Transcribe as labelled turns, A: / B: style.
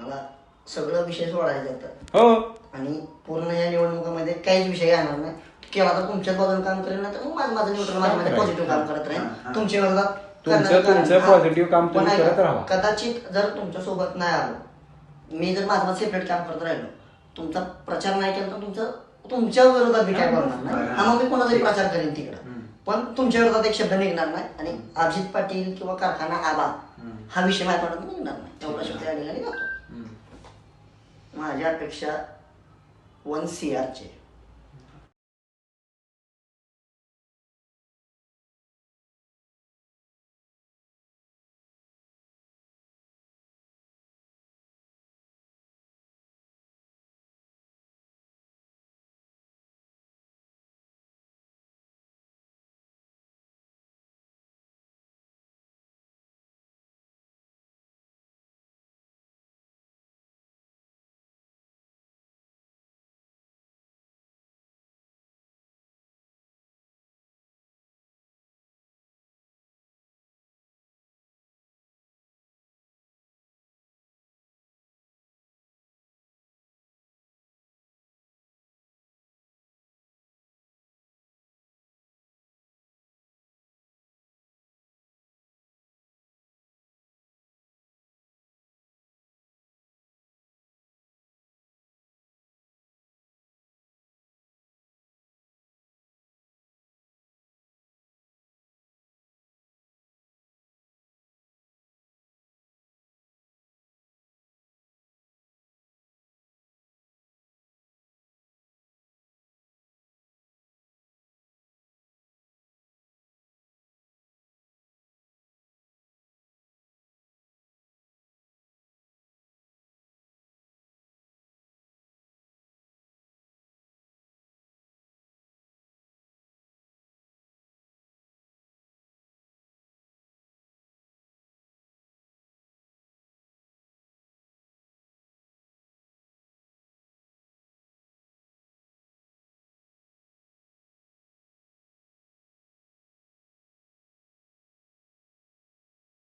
A: मला सगळं विषय सोडायचे तर
B: हो.
A: आणि पूर्ण या निवडणुकामध्ये काहीच विषय येणार नाही. केव्हा तर तुमच्याच बाजूने काम करेल ना तर मग माझं माझं न्यूट्रल माझ्या माझ्या पॉझिटिव्ह काम करत राहील तुमच्या विरोधात
B: तुमचं- तुमचं
A: हा.
B: positive काम
A: पण
B: तुम्ही
A: ऐका,
B: करत राहा.
A: कदाचित जर तुमच्यासोबत नाही आलो मी जर माझं सेपरेट काम करत राहिलो तुमचा प्रचार नाही केला तर तुमचं तुमच्या विरोधात मी काय बोलणार नाही. हा. मग मी कोणाचाही प्रचार करेन तिकडं. पण तुमच्या विरोधात एक शब्द निघणार नाही आणि अजित पाटील किंवा कारखाना आबा हा विषय माझ्या निघणार नाही. एवढा शब्द या ठिकाणी जातो. माझ्यापेक्षा वन सी आरचे.